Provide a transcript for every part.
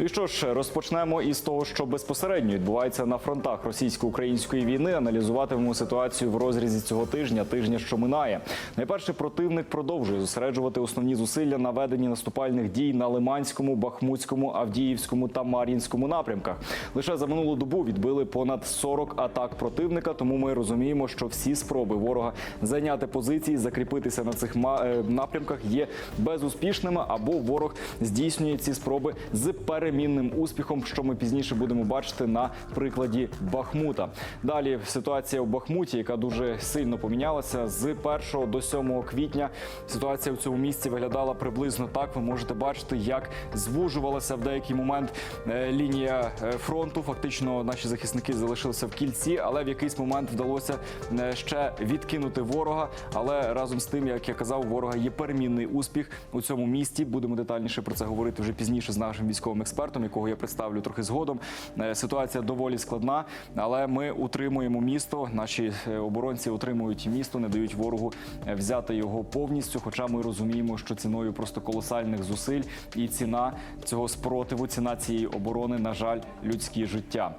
І що ж, розпочнемо із того, що безпосередньо відбувається на фронтах російсько-української війни. Аналізуватимемо ситуацію в розрізі цього тижня, тижня, що минає. Найперше противник продовжує зосереджувати основні зусилля на веденні наступальних дій на Лиманському, Бахмутському, Авдіївському та Мар'їнському напрямках. Лише за минулу добу відбили понад 40 атак противника. Тому ми розуміємо, що всі спроби ворога зайняти позиції, закріпитися на цих е, напрямках є безуспішними, або ворог здійснює ці спроби з перемінним успіхом, що ми пізніше будемо бачити на прикладі Бахмута. Далі ситуація у Бахмуті, яка дуже сильно помінялася з 1 до 7 квітня. Ситуація в цьому місці виглядала приблизно так. Ви можете бачити, як звужувалася в деякий момент е, лінія е, фронту. Фактично, наші захисники залишилися в кільці, але в якийсь момент вдалося е, ще відкинути ворога. Але разом з тим, як я казав, ворога є перемінний успіх у цьому місті. Будемо детальніше про це говорити вже пізніше з нашим військовим експертом, якого я представлю трохи згодом. Е, Ситуація доволі складна, але ми утримуємо місто. Наші е, оборонці утримують місто, не дають ворогу е, взяти його повністю. Хоча ми розуміємо, що ціною просто колосальних зусиль і ціна цього спротиву, ціна цієї оборони, на жаль, людські життя.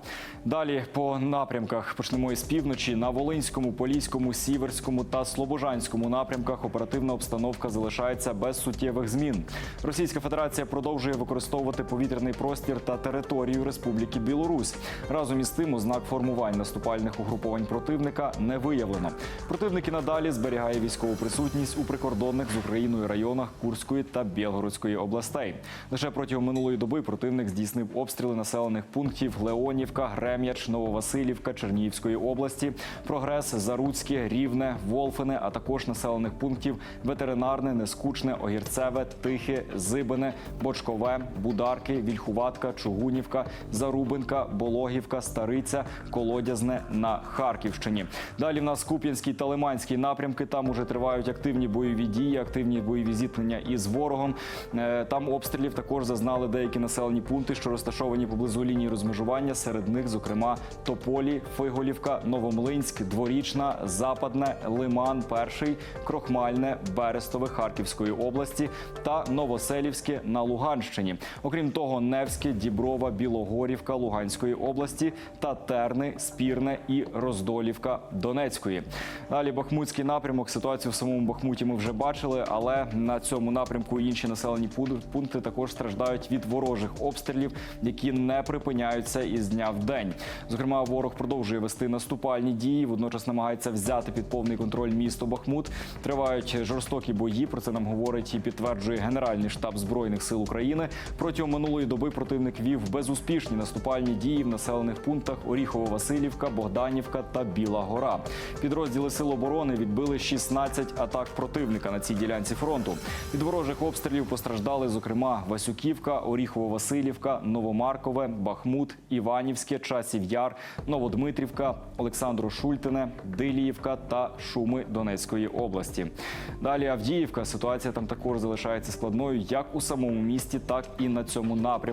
Далі по напрямках почнемо із півночі на Волинському, Поліському, Сіверському та Слобожанському напрямках оперативна обстановка залишається без суттєвих змін. Російська Федерація продовжує використовувати повітряний простір та територію Республіки Білорусь. Разом із тим, ознак формувань наступальних угруповань противника не виявлено. Противник і надалі зберігає військову присутність у прикордонних з Україною районах Курської та Білгородської областей. Лише протягом минулої доби противник здійснив обстріли населених пунктів Леонівка, Грем'яч, Нововасилівка Чернігівської області, Прогрес, Заруцьке, Рівне, Волфине, а також населених пунктів Ветеринарне, Нескучне, Огірцеве, Тихе, Зибине, Бочкове, Бударки, Вільхуватка, Чугунівка, Зарубинка, Бологівка, Стариця, Колодязне на Харківщині. Далі в нас Куп'янський та Лиманський напрямки. Там уже тривають активні бойові дії, активні бойові зіткнення із ворогом. Е, Там обстрілів також зазнали деякі населені пункти, що розташовані поблизу лінії розмежування. Серед них, зокрема, Тополі, Фиголівка, Новомлинськ, Дворічна, Западне, Лиман, Перший, Крохмальне, Берестове Харківської області та Новоселівське на Луганщині. Окрім того, Невське, Діброва, Білогорівка Луганської області та Терни, Спірне і Роздолівка Донецької. Далі Бахмутський напрямок. Ситуацію в самому Бахмуті ми вже бачили, але на цьому напрямку інші населені пункти також страждають від ворожих обстрілів, які не припиняються із дня в день. Зокрема, ворог продовжує вести наступальні дії, водночас намагається взяти під повний контроль місто Бахмут. Тривають жорстокі бої. Про це нам говорить і підтверджує Генеральний штаб збройних сил України. Протягом минулої доби противник вів безуспішні наступальні дії в населених пунктах Оріхово-Василівка, Богданівка та Біла Гора. Підрозділи сил оборони відбили 16 атак противника на цій ділянці фронту. Від ворожих обстрілів постраждали, зокрема, Васюківка, Оріхово-Василівка, Новомаркове, Бахмут, Іванівське, Часів Яр, Новодмитрівка, Олександро Шультине, Диліївка та Шуми Донецької області. Далі Авдіївка. Ситуація там також залишається складною як у самому місті, так і на цьому напрямку.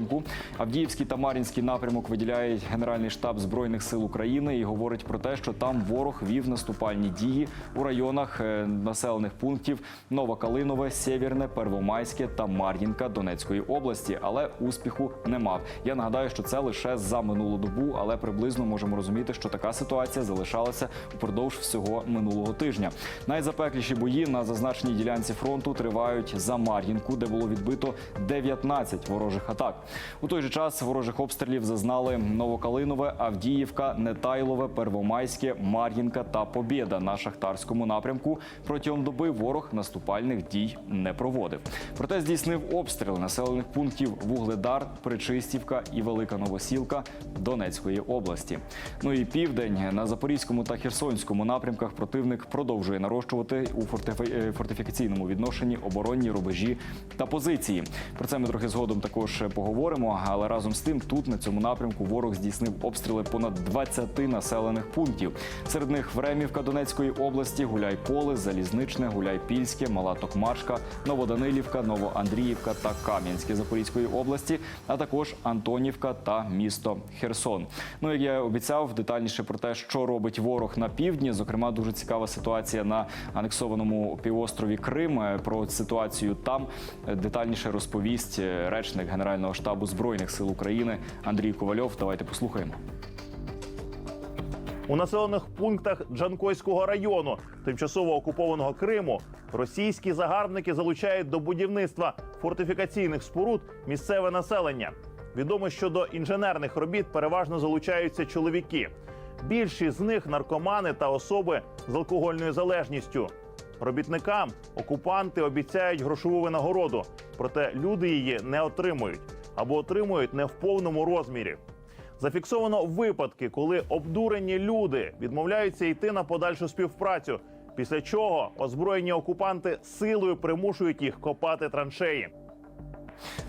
Авдіївський та Мар'їнський напрямок виділяє Генеральний штаб збройних сил України і говорить про те, що там ворог вів наступальні дії у районах е, населених пунктів Новокалинове, Сєвєрне, Первомайське та Мар'їнка Донецької області, але успіху не мав. Я нагадаю, що це лише за минулу добу, але приблизно можемо розуміти, що така ситуація залишалася упродовж всього минулого тижня. Найзапекліші бої на зазначеній ділянці фронту тривають за Мар'їнку, де було відбито 19 ворожих атак. У той же час ворожих обстрілів зазнали Новокалинове, Авдіївка, Нетайлове, Первомайське, Мар'їнка та Побєда на шахтарському напрямку. Протягом доби ворог наступальних дій не проводив. Проте здійснив обстріли населених пунктів Вугледар, Причистівка і Велика Новосілка Донецької області. Ну і південь на Запорізькому та Херсонському напрямках противник продовжує нарощувати у е, фортифікаційному відношенні оборонні рубежі та позиції. Про це ми трохи згодом також поговоримо. Але разом з тим, тут на цьому напрямку ворог здійснив обстріли понад 20 населених пунктів. Серед них Времівка Донецької області, Гуляйполе, Залізничне, Гуляйпільське, Мала Токмачка, Новоданилівка, Новоандріївка та Кам'янське Запорізької області, а також Антонівка та місто Херсон. Ну як я обіцяв, детальніше про те, що робить ворог на півдні. Зокрема, дуже цікава ситуація на анексованому півострові Крим. Е, Про ситуацію там детальніше розповість е, речник Генерального Генерального штабу збройних сил України Андрій Ковальов. Давайте послухаємо. У населених пунктах Джанкойського району, тимчасово окупованого Криму, російські загарбники залучають до будівництва фортифікаційних споруд місцеве населення. Відомо, що до інженерних робіт переважно залучаються чоловіки. Більшість з них наркомани та особи з алкогольною залежністю. Робітникам окупанти обіцяють грошову винагороду, проте люди її не отримують або отримують не в повному розмірі. Зафіксовано випадки, коли обдурені люди відмовляються йти на подальшу співпрацю, після чого озброєні окупанти силою примушують їх копати траншеї.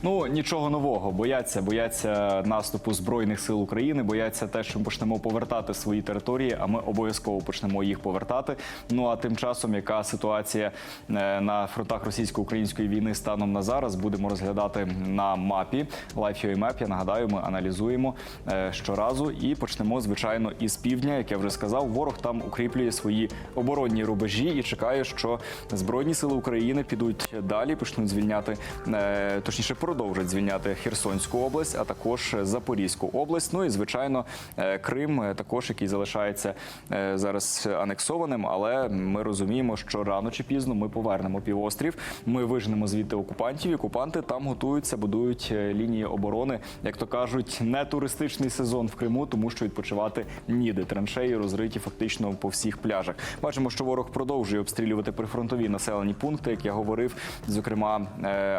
Ну нічого нового. Бояться, бояться наступу збройних сил України. Бояться те, що ми почнемо повертати свої території. А ми обов'язково почнемо їх повертати. Ну а тим часом, яка ситуація е, на фронтах російсько-української війни станом на зараз, будемо розглядати на мапі Life.ua Map. Я нагадаю, ми аналізуємо е, щоразу і почнемо звичайно із півдня. Як я вже сказав, ворог там укріплює свої оборонні рубежі і чекає, що збройні сили України підуть далі, почнуть звільняти е, точніше продовжать звільняти Херсонську область, а також Запорізьку область. Ну і звичайно, е, Крим е, також, який залишається е, зараз анексованим. Але ми розуміємо, що рано чи пізно ми повернемо півострів. Ми виженемо звідти окупантів. і Окупанти там готуються, будують лінії оборони, як то кажуть, не туристичний сезон в Криму, тому що відпочивати ніде. Траншеї розриті фактично по всіх пляжах. Бачимо, що ворог продовжує обстрілювати прифронтові населені пункти, як я говорив, зокрема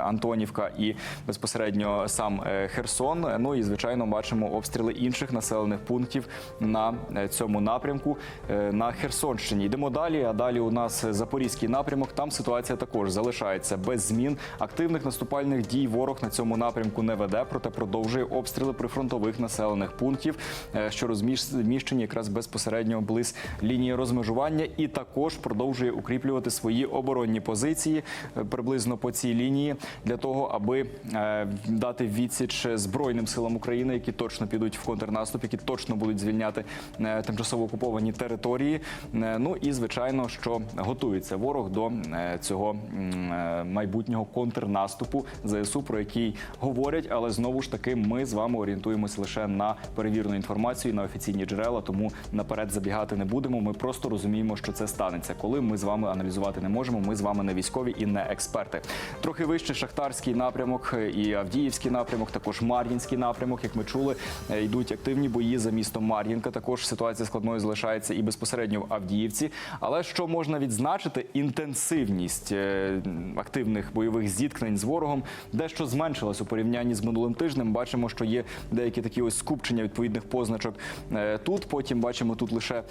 Антонівка і безпосередньо сам е, Херсон. Ну і звичайно, бачимо обстріли інших населених пунктів на е, цьому напрямку е, на Херсонщині. Йдемо далі. А далі у нас запорізький напрямок. Там ситуація також залишається без змін. Активних наступальних дій ворог на цьому напрямку не веде, проте продовжує обстріли прифронтових населених пунктів, що розміщені якраз безпосередньо близь лінії розмежування, і також продовжує укріплювати свої оборонні позиції приблизно по цій лінії для того, аби е, дати відсіч збройним силам України, які точно підуть в контрнаступ, які точно будуть звільняти е, тимчасово окуповані території. Е, Ну і звичайно, що готується ворог до цього майбутнього контрнаступу ЗСУ, про який говорять, але знову ж таки ми з вами орієнтуємося лише на перевірену інформацію, на офіційні джерела, тому наперед забігати не будемо. Ми просто розуміємо, що це станеться. Коли ми з вами аналізувати не можемо. Ми з вами не військові і не експерти. Трохи вище шахтарський напрямок і Авдіївський напрямок, також Мар'їнський напрямок. Як ми чули, е, йдуть активні бої за місто Мар'їнка. Також ситуація складною залишається і безпосередньо в Авдіївці. Але що можна відзначити, інтенсивність е, активних бойових зіткнень з ворогом дещо зменшилась у порівнянні з минулим тижнем. Бачимо, що є деякі такі ось скупчення відповідних позначок е, тут. Потім бачимо тут лише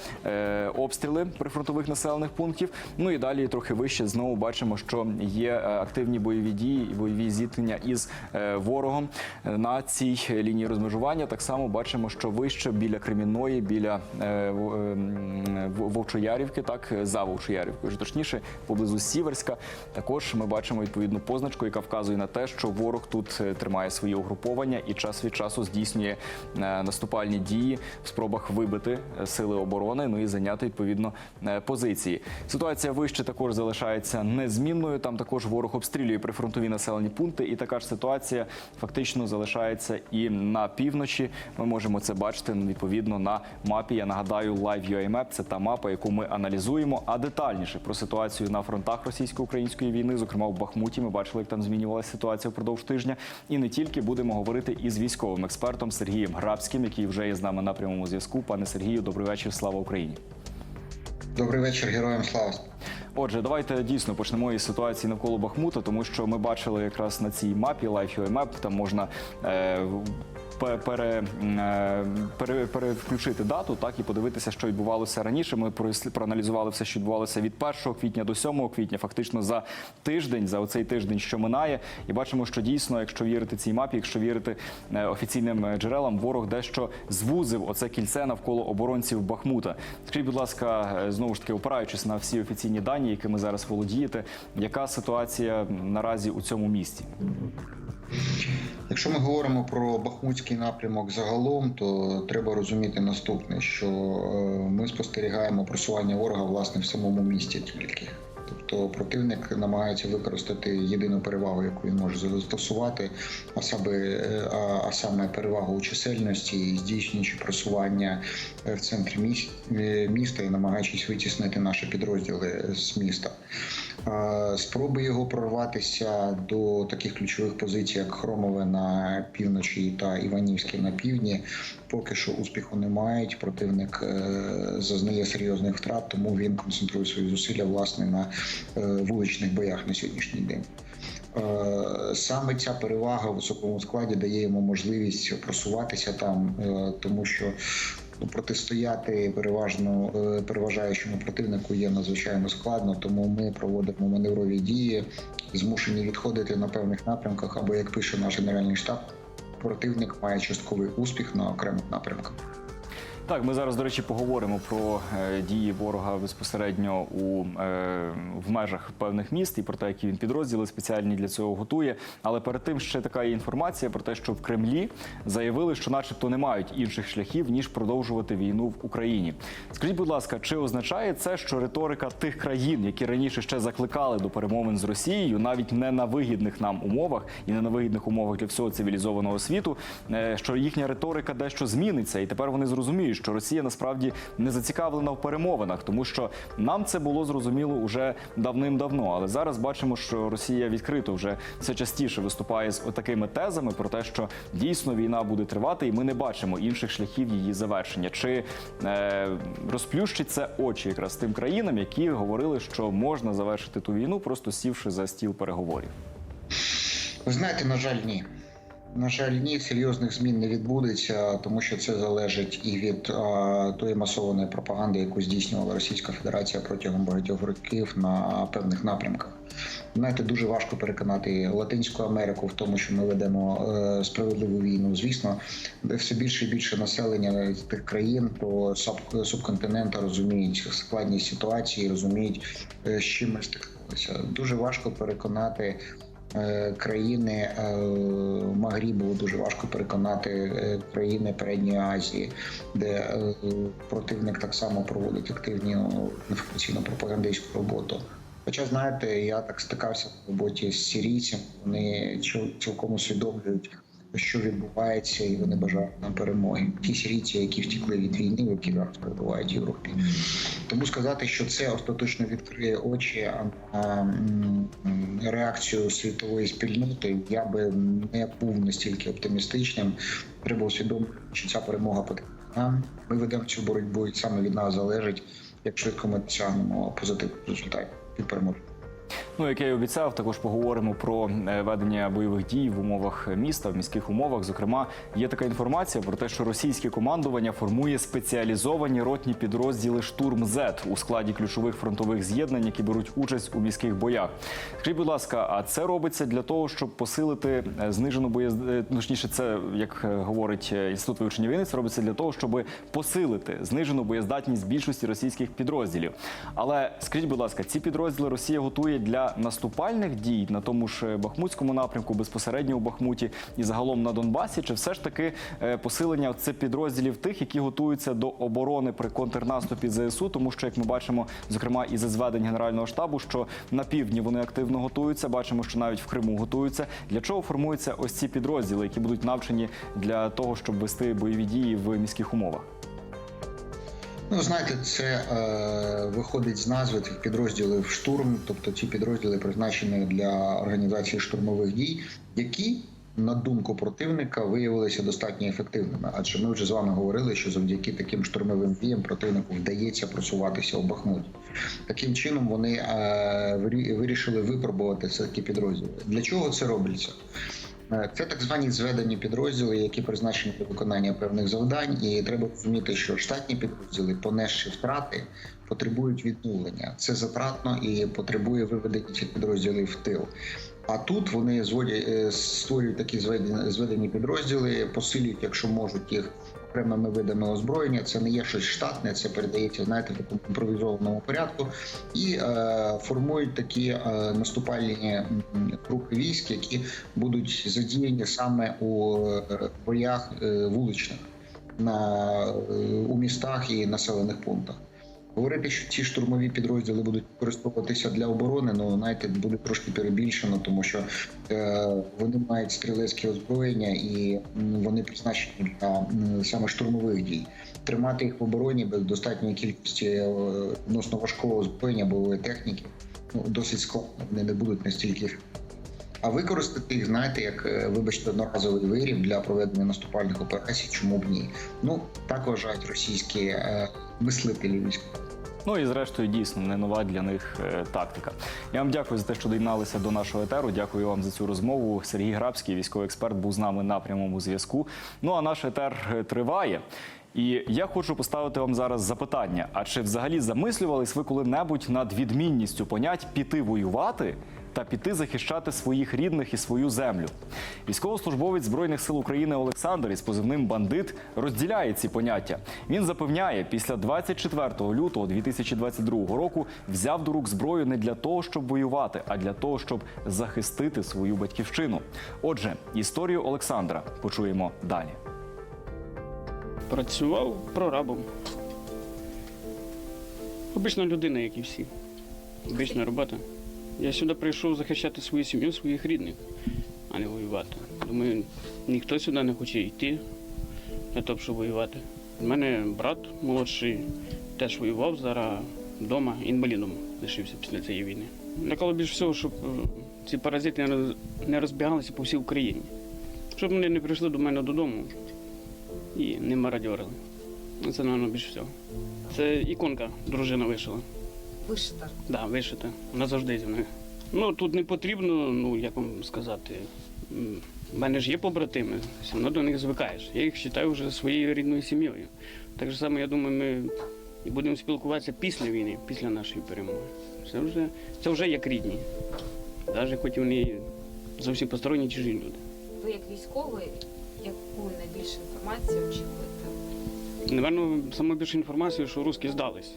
обстріли прифронтових населених пунктів. Ну і далі трохи вище знову бачимо, що є активні бойові дії і бойові зіткнення із е, ворогом е, на цій лінії розмежування. Так само бачимо, що вище біля Кремінної, біля е, Вовчоярівки, так за Вовчоярівкою, точніше, поблизу Сіверська. Також ми бачимо відповідну позначку, яка вказує на те, що ворог тут тримає свої угруповання і час від часу здійснює наступальні дії в спробах вибити сили оборони, ну і зайняти відповідно позиції. Ситуація вище також залишається незмінною. Там також ворог обстрілює прифронтові населені пункти, і така ж ситуація фактично залишається і на півночі. Ми можемо це бачити ну, відповідно на мапі. Я нагадаю, Live.ua Map – це та мапа, яку ми аналізуємо. А детальніше про ситуацію на фронтах російсько-української війни, зокрема в Бахмуті, ми бачили, як там змінювалася ситуація впродовж тижня. І не тільки будемо говорити із військовим експертом Сергієм Грабським, який вже є з нами на прямому зв'язку. Пане Сергію, добрий вечір. Слава Україні. Добрий вечір, героям слава. Отже, давайте дійсно почнемо із ситуації навколо Бахмута, тому що ми бачили якраз на цій мапі Life.ua Map, там можна е, пере, е, пере, переключити дату, так і подивитися, що відбувалося раніше. Ми проаналізували все, що відбувалося від 1 квітня до 7 квітня, фактично за тиждень, за оцей тиждень, що минає, і бачимо, що дійсно, якщо вірити цій мапі, якщо вірити е, офіційним е, джерелам, ворог дещо звузив оце кільце навколо оборонців Бахмута. Скажіть, будь ласка, знову ж таки, опираючись на всі офіційні дані, якими зараз володієте, яка ситуація наразі у цьому місті? Якщо ми говоримо про Бахмутський напрямок загалом, то треба розуміти наступне: що е, ми спостерігаємо просування ворога власне в самому місті тільки. Тобто противник намагається використати єдину перевагу, яку він може застосувати, а саме, е, а, саме перевагу у чисельності, здійснюючи просування е, в центрі е, міста і намагаючись витіснити наші підрозділи з міста. Спроби його прорватися до таких ключових позицій, як Хромове на півночі та Іванівське на півдні, поки що успіху не мають. Противник зазнає серйозних втрат, тому він концентрує свої зусилля власне на вуличних боях на сьогоднішній день. Е, Саме ця перевага в високому складі дає йому можливість просуватися там, е, тому що ну, протистояти переважно е, переважаючому противнику є надзвичайно складно, тому ми проводимо маневрові дії, змушені відходити на певних напрямках, або як пише наш генеральний штаб, противник має частковий успіх на окремих напрямках. Так, ми зараз, до речі, поговоримо про е, дії ворога безпосередньо у е, в межах певних міст і про те, які він підрозділи спеціальні для цього готує. Але перед тим ще така інформація про те, що в Кремлі заявили, що, начебто, не мають інших шляхів ніж продовжувати війну в Україні. Скажіть, будь ласка, чи означає це, що риторика тих країн, які раніше ще закликали до перемовин з Росією, навіть не на вигідних нам умовах і не на вигідних умовах для всього цивілізованого світу, е, що їхня риторика дещо зміниться, і тепер вони зрозуміють, що Росія насправді не зацікавлена в перемовинах, тому що нам це було зрозуміло уже давним-давно. Але зараз бачимо, що Росія відкрито вже все частіше виступає з такими тезами про те, що дійсно війна буде тривати, і ми не бачимо інших шляхів її завершення. Чи е, розплющить це очі якраз тим країнам, які говорили, що можна завершити ту війну, просто сівши за стіл переговорів? Ви знаєте, на жаль, ні. На жаль, ні, серйозних змін не відбудеться, тому що це залежить і від а, тої масованої пропаганди, яку здійснювала Російська Федерація протягом багатьох років на певних напрямках. Знаєте, дуже важко переконати Латинську Америку в тому, що ми ведемо е, справедливу війну. Звісно, де все більше і більше населення тих країн то суб- субконтинента розуміють складність ситуації, розуміють, е, з чим ми стикнулися. Дуже важко переконати країни е, Магрібу, дуже важко переконати е, країни Передньої Азії, де е, противник так само проводить активну інформаційно-пропагандистську роботу. Хоча, знаєте, я так стикався в роботі з сирійцями, вони цілком усвідомлюють, що відбувається, і вони бажають нам перемоги. Ті сирійці, які втікли від війни, які зараз перебувають в Європі. Тому сказати, що це остаточно відкриє очі на реакцію світової спільноти, я би не був настільки оптимістичним. Треба усвідомити, що ця перемога потрібна нам. Ми ведемо цю боротьбу, і саме від нас залежить, як швидко ми досягнемо позитивних результатів від перемоги. Ну, як я й обіцяв, також поговоримо про е, ведення бойових дій в умовах міста, в міських умовах. Зокрема, є така інформація про те, що російське командування формує спеціалізовані ротні підрозділи штурм З у складі ключових фронтових з'єднань, які беруть участь у міських боях. Скажіть, будь ласка, а це робиться для того, щоб посилити е, знижену боєз... е, точніше, це як говорить інститут вивчення війни, це робиться для того, щоб посилити знижену боєздатність більшості російських підрозділів. Але скажіть, будь ласка, ці підрозділи Росія готує для наступальних дій на тому ж Бахмутському напрямку, безпосередньо у Бахмуті і загалом на Донбасі, чи все ж таки е, посилення це підрозділів тих, які готуються до оборони при контрнаступі ЗСУ, тому що як ми бачимо, зокрема із зведень Генерального штабу, що на півдні вони активно готуються. Бачимо, що навіть в Криму готуються. Для чого формуються ось ці підрозділи, які будуть навчені для того, щоб вести бойові дії в міських умовах? Ну, знаєте, це е, виходить з назви цих підрозділів штурм, тобто ці підрозділи призначені для організації штурмових дій, які, на думку противника, виявилися достатньо ефективними. Адже ми вже з вами говорили, що завдяки таким штурмовим діям противнику вдається просуватися у Бахмуті. Таким чином вони е, вирішили випробувати все такі підрозділи. Для чого це робиться? Е, Це так звані зведені підрозділи, які призначені для виконання певних завдань, і треба розуміти, що штатні підрозділи, понесші втрати, потребують відновлення. Це затратно і потребує виведення цих підрозділів в тил. А тут вони зводять е, створюють такі зведені, підрозділи, посилюють, якщо можуть їх окремими видами озброєння. Це не є щось штатне, це передається, знаєте, в такому імпровізованому порядку, і е, формують такі е, наступальні групи військ, які будуть задіяні саме у е, боях е, вуличних на е, у містах і населених пунктах. Говорити, що ці штурмові підрозділи будуть використовуватися для оборони, ну знаєте, буде трошки перебільшено, тому що е, вони мають стрілецьке озброєння і вони призначені для саме штурмових дій. Тримати їх в обороні без достатньої кількості е, відносно важкого озброєння бойової техніки ну досить складно. Вони не будуть настільки. А використати їх, знаєте, як е, вибачте, одноразовий виріб для проведення наступальних операцій, чому б ні? Ну так вважають російські е, мислителі військові. Ну і зрештою дійсно не нова для них е, тактика. Я вам дякую за те, що доєдналися до нашого етеру. Дякую вам за цю розмову. Сергій Грабський, військовий експерт, був з нами на прямому зв'язку. Ну а наш етер е, триває. І я хочу поставити вам зараз запитання: а чи взагалі замислювались ви коли-небудь над відмінністю понять піти воювати та піти захищати своїх рідних і свою землю? Військовослужбовець збройних сил України Олександр із позивним бандит розділяє ці поняття. Він запевняє, після 24 лютого 2022 року взяв до рук зброю не для того, щоб воювати, а для того, щоб захистити свою батьківщину. Отже, історію Олександра почуємо далі. Працював прорабом. Обична людина, як і всі. Обична робота. Я сюди прийшов захищати свою сім'ю, своїх рідних, а не воювати. Думаю, ніхто сюди не хоче йти для того, щоб воювати. У мене брат молодший теж воював, зараз вдома інвалідом лишився після цієї війни. Лякало більше всього, щоб е, ці паразити не розбігалися по всій Україні. Щоб вони не прийшли до мене додому і не мародьорили. Це, напевно, більше всього. Це іконка дружина вишила. Вишита. Да, вишита. Вона завжди зі мною. Ну тут не потрібно, ну як вам сказати. В мене ж є побратими, все одно до них звикаєш. Я їх вважаю вже своєю рідною сім'єю. Так же само, я думаю, ми і будемо спілкуватися після війни, після нашої перемоги. Це вже, це вже як рідні. Навіть хоч вони зовсім посторонні чужі люди. Ви як військовий, яку найбільше інформацію очікуєте? Напевно, саме більше інформацію, що русські здались.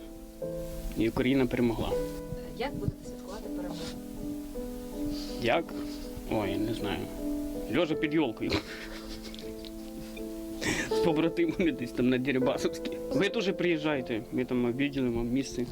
І Україна перемогла. Як будете святкувати перемогу? Як? Ой, не знаю. Льожа під йолкою. З побратимами десь там на Дерибасовській. Ви теж приїжджайте, ми там обіділимо місце.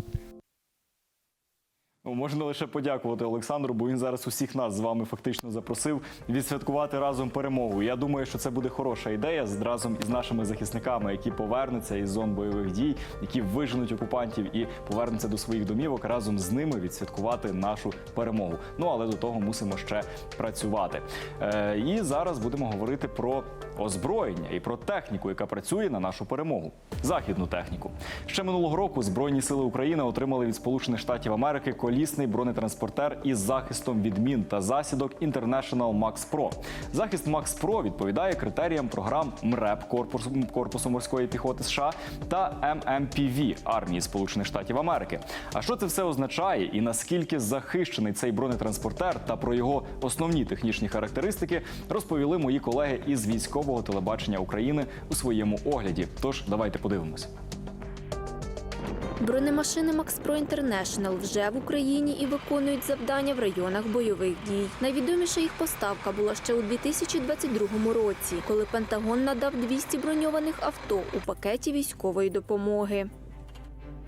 Ну, Можна лише подякувати Олександру, бо він зараз усіх нас з вами фактично запросив відсвяткувати разом перемогу. Я думаю, що це буде хороша ідея з разом із нашими захисниками, які повернуться із зон бойових дій, які виженуть окупантів і повернуться до своїх домівок разом з ними відсвяткувати нашу перемогу. Ну але до того мусимо ще працювати. Е, і зараз будемо говорити про озброєння і про техніку, яка працює на нашу перемогу. Західну техніку. Ще минулого року Збройні сили України отримали від Сполучених Штатів Америки колісний бронетранспортер із захистом від мін та засідок International Max Pro. Захист Max Pro відповідає критеріям програм МРЕП Корпусу, Корпусу морської піхоти США та ММПВ армії Сполучених Штатів Америки. А що це все означає і наскільки захищений цей бронетранспортер та про його основні технічні характеристики розповіли мої колеги із військового телебачення України у своєму огляді. Тож давайте подивимося. Бронемашини Pro International вже в Україні і виконують завдання в районах бойових дій. Найвідоміша їх поставка була ще у 2022 році, коли Пентагон надав 200 броньованих авто у пакеті військової допомоги.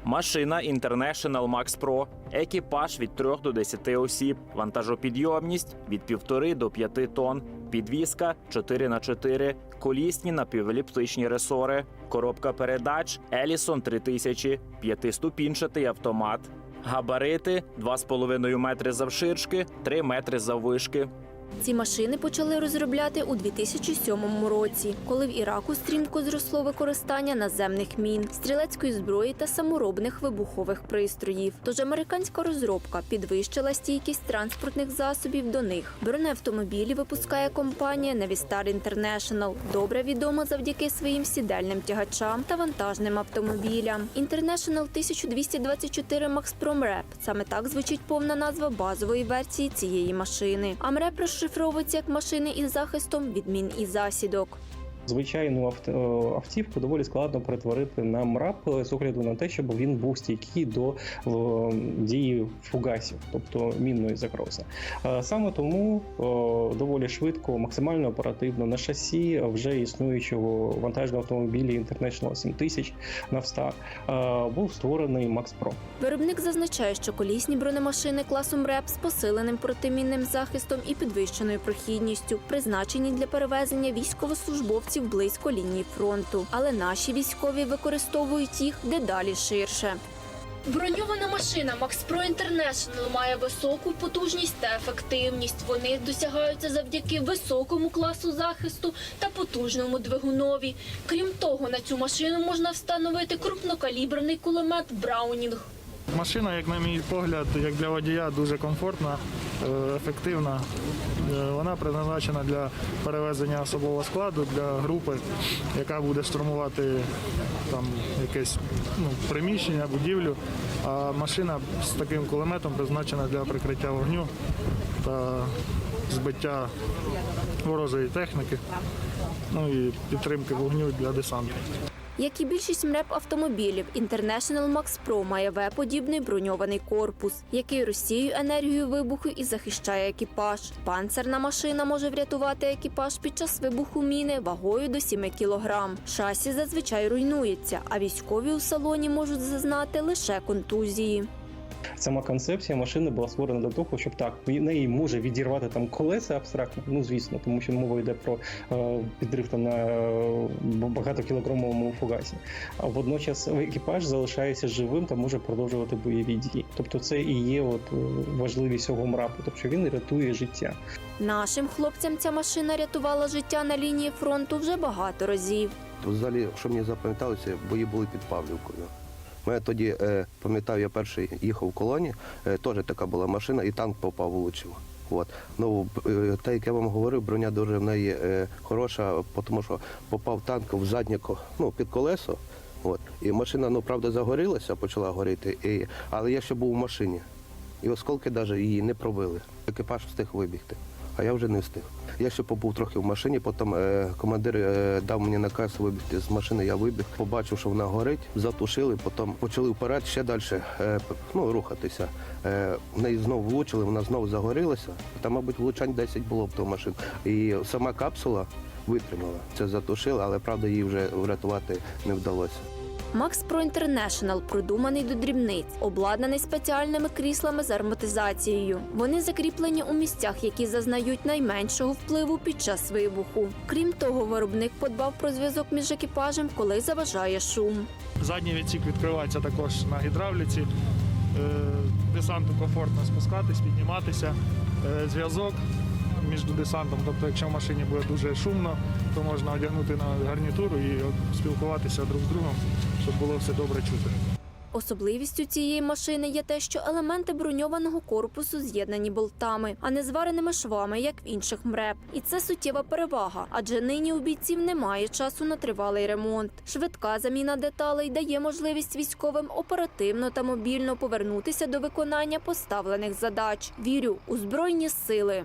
Машина International Max Pro, екіпаж від 3 до 10 осіб, вантажопідйомність від 1,5 до 5 тонн, підвізка 4 на 4 колісні напівеліптичні ресори, коробка передач Елісон 3000, п'ятиступінчатий автомат, габарити 2,5 метри завширшки, 3 метри заввишки, Ці машини почали розробляти у 2007 році, коли в Іраку стрімко зросло використання наземних мін, стрілецької зброї та саморобних вибухових пристроїв. Тож американська розробка підвищила стійкість транспортних засобів до них. Бронеавтомобілі випускає компанія Navistar International, добре відома завдяки своїм сідельним тягачам та вантажним автомобілям. International 1224 Max Pro MREP – саме так звучить повна назва базової версії цієї машини. А MREP розшифровується як машини із захистом від мін і засідок. Звичайну автівку доволі складно перетворити на МРАП з огляду на те, щоб він був стійкий до дії фугасів, тобто мінної загрози. Е, Саме тому е, доволі швидко, максимально оперативно на шасі вже існуючого вантажного автомобіля International 7000 Навстар е, був створений Max Pro. Виробник зазначає, що колісні бронемашини класу МРЕП з посиленим протимінним захистом і підвищеною прохідністю призначені для перевезення військовослужбовців близько лінії фронту. Але наші військові використовують їх дедалі ширше. Броньована машина Max Pro International має високу потужність та ефективність. Вони досягаються завдяки високому класу захисту та потужному двигунові. Крім того, на цю машину можна встановити крупнокаліберний кулемет Браунінг. Машина, як на мій погляд, як для водія, дуже комфортна, е, ефективна. Е, Вона призначена для перевезення особового складу для групи, яка буде штурмувати там якесь ну, приміщення, будівлю. А машина з таким кулеметом призначена для прикриття вогню та збиття ворожої техніки, ну і підтримки вогню для десанту. Як і більшість МРЕП автомобілів, International Max Pro має В-подібний броньований корпус, який розсіює енергію вибуху і захищає екіпаж. Панцерна машина може врятувати екіпаж під час вибуху міни вагою до 7 кг. Шасі зазвичай руйнується, а військові у салоні можуть зазнати лише контузії. Сама концепція машини була створена для того, щоб так в неї може відірвати там колеса абстрактно, ну звісно, тому що мова йде про е, підрив там на е, багатокілограмовому фугасі. А водночас екіпаж залишається живим та може продовжувати бойові дії. Тобто, це і є от е, важливість цього мрапу, тобто він рятує життя. Нашим хлопцям ця машина рятувала життя на лінії фронту вже багато разів. Взагалі, що мені запам'яталося, бої були під Павлівкою. Мене тоді, е, пам'ятаю, я перший їхав в колоні, е, теж така була машина, і танк попав влучив. От. Ну, е, те, як я вам говорив, броня дуже в неї хороша, тому що попав танк в заднє ну, під колесо. От. І машина, ну, правда, загорілася, почала горіти, і, але я ще був у машині. І осколки навіть її не пробили. Екіпаж встиг вибігти, а я вже не встиг. Я ще побув трохи в машині, потім е, командир е, дав мені наказ вибігти з машини, я вибіг, побачив, що вона горить, затушили, потім почали вперед ще далі е, ну, рухатися. Е, в неї знову влучили, вона знову загорілася. Там, мабуть, влучань 10 було в ту машину. І сама капсула витримала. Це затушили, але правда її вже врятувати не вдалося. Max Pro International продуманий до дрібниць, обладнаний спеціальними кріслами з ароматизацією. Вони закріплені у місцях, які зазнають найменшого впливу під час вибуху. Крім того, виробник подбав про зв'язок між екіпажем, коли заважає шум. Задній відсік відкривається також на гідравліці. Е, Десанту комфортно спускатись, підніматися. Е, Зв'язок між десантом. Тобто, якщо в машині буде дуже шумно, то можна одягнути на гарнітуру і спілкуватися друг з другом, щоб було все добре чути. Особливістю цієї машини є те, що елементи броньованого корпусу з'єднані болтами, а не звареними швами, як в інших МРЕП. І це суттєва перевага, адже нині у бійців немає часу на тривалий ремонт. Швидка заміна деталей дає можливість військовим оперативно та мобільно повернутися до виконання поставлених задач. Вірю у збройні сили.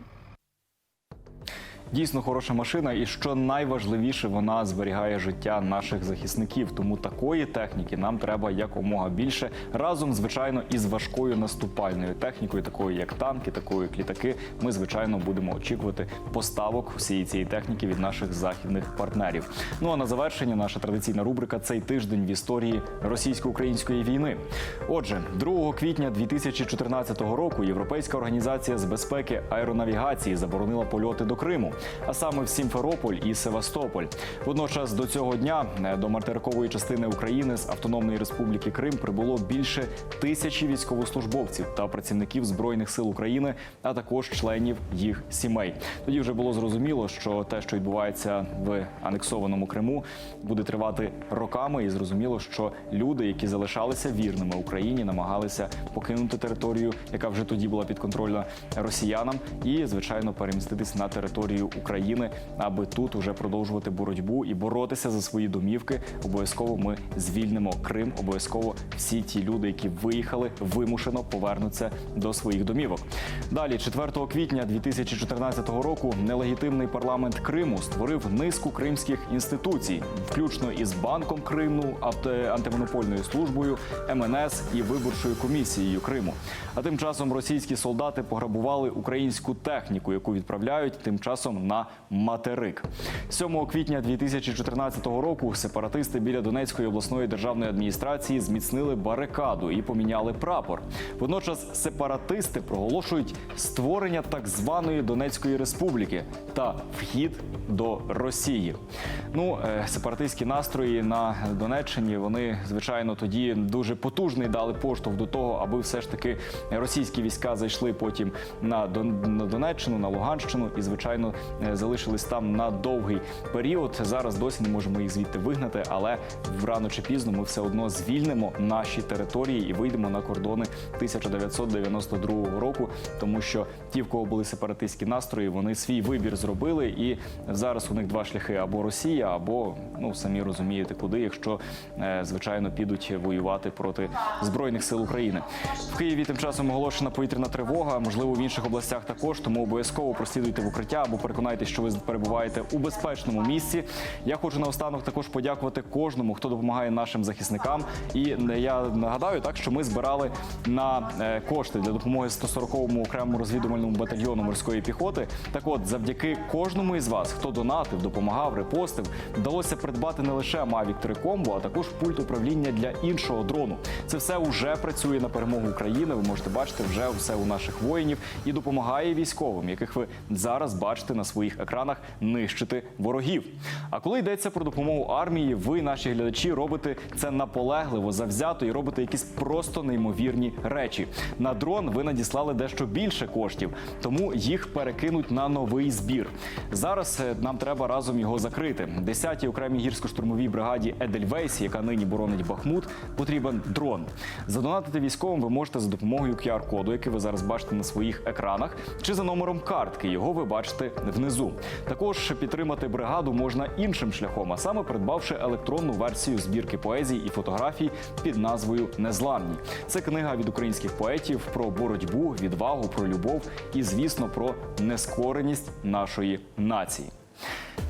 Дійсно хороша машина, і що найважливіше, вона зберігає життя наших захисників. Тому такої техніки нам треба якомога більше разом, звичайно, із важкою наступальною технікою, такою як танки, такою як літаки. Ми звичайно будемо очікувати поставок всієї цієї техніки від наших західних партнерів. Ну а на завершення наша традиційна рубрика цей тиждень в історії російсько-української війни. Отже, 2 квітня 2014 року Європейська організація з безпеки аеронавігації заборонила польоти до Криму, а саме в Сімферополь і Севастополь. Водночас до цього дня е, до материкової частини України з Автономної Республіки Крим прибуло більше тисячі військовослужбовців та працівників збройних сил України, а також членів їх сімей. Тоді вже було зрозуміло, що те, що відбувається в анексованому Криму, буде тривати роками, і зрозуміло, що люди, які залишалися вірними Україні, намагалися покинути територію, яка вже тоді була підконтрольна росіянам, і звичайно переміститись на територію України, аби тут уже продовжувати боротьбу і боротися за свої домівки. Обов'язково ми звільнимо Крим. Обов'язково всі ті люди, які виїхали, вимушено повернуться до своїх домівок. Далі, 4 квітня 2014 року, нелегітимний парламент Криму створив низку кримських інституцій, включно із банком Криму, антимонопольною службою, МНС і виборчою комісією Криму. А тим часом російські солдати пограбували українську техніку, яку відправляють тим часом на материк. 7 квітня 2014 року сепаратисти біля Донецької обласної державної адміністрації зміцнили барикаду і поміняли прапор. Водночас сепаратисти проголошують створення так званої Донецької республіки та вхід до Росії. Ну, е, сепаратистські настрої на Донеччині вони звичайно тоді дуже потужний дали поштовх до того, аби все ж таки російські війська зайшли потім на Донеччину, на Луганщину і звичайно залишились там на довгий період. Зараз досі не можемо їх звідти вигнати, але рано чи пізно ми все одно звільнимо наші території і вийдемо на кордони 1992 року, тому що ті, в кого були сепаратистські настрої, вони свій вибір зробили, і зараз у них два шляхи: або Росія, або ну самі розумієте, куди, якщо е, звичайно підуть воювати проти збройних сил України. В Києві тим часом оголошена повітряна тривога, можливо, в інших областях також. Тому обов'язково прослідуйте в укриття або переконайтесь, що ви перебуваєте у безпечному місці. Я хочу наостанок також подякувати кожному, хто допомагає нашим захисникам. І е, я нагадаю так, що ми збирали на е, кошти для допомоги 140-му окремому розвідувальному батальйону морської піхоти. Так, от, завдяки кожному із вас, хто донатив, допомагав, репостив, вдалося придбати не лише Mavic 3 Combo, а також пульт управління для іншого дрону. Це все вже працює на перемогу України. Ви можете бачити вже все у наших воїнів і допомагає військовим, яких ви зараз бачите на своїх екранах, нищити ворогів. А коли йдеться про допомогу армії, ви, наші глядачі, робите це наполегливо, завзято і робите якісь просто неймовірні речі. На дрон ви надіслали дещо більше коштів, тому їх перекинуть на новий збір. Зараз е, нам треба разом його закрити. 10-й окремій гірсько-штурмовій бригаді Едельвейс, яка нині боронить Бахмут, потрібен дрон. Задонатити військовим ви можете за допомогою QR-коду, який ви зараз бачите на своїх екранах, чи за номером картки. Його ви бачите внизу. Також підтримати бригаду можна іншим шляхом, а саме придбавши електронну версію збірки поезій і фотографій під назвою Незламні. Це книга від українських поетів про боротьбу, відвагу, про любов і, звісно, про нескореність нашої нації.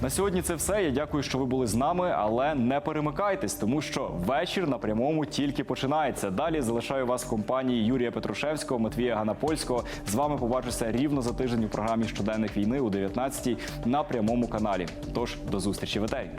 На сьогодні це все. Я дякую, що ви були з нами, але не перемикайтесь, тому що вечір на прямому тільки починається. Далі залишаю вас в компанії Юрія Петрушевського, Матвія Ганапольського. З вами побачуся рівно за тиждень у програмі щоденних війни у 19-й на прямому каналі. Тож до зустрічі в етері.